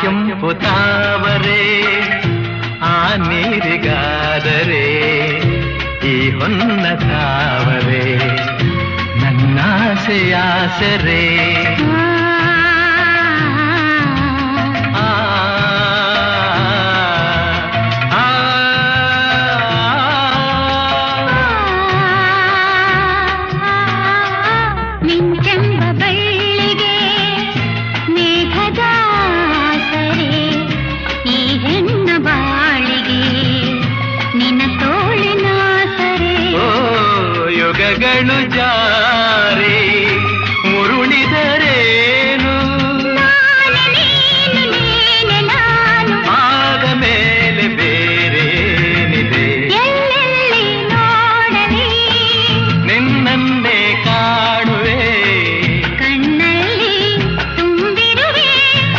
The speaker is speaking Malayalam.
ആദ്യം പുതാവരേ ആ നീരുകാതരേ ഈ ഒന്ന താവരേ നന്നാശയാസരേ നിൻ ಮನಗಳು ಜಾರಿ ಮುರುಳಿದರೇನು ಆದ ಮೇಲೆ ಬೇರೇನಿದೆ ನಿನ್ನನ್ನೇ ಕಾ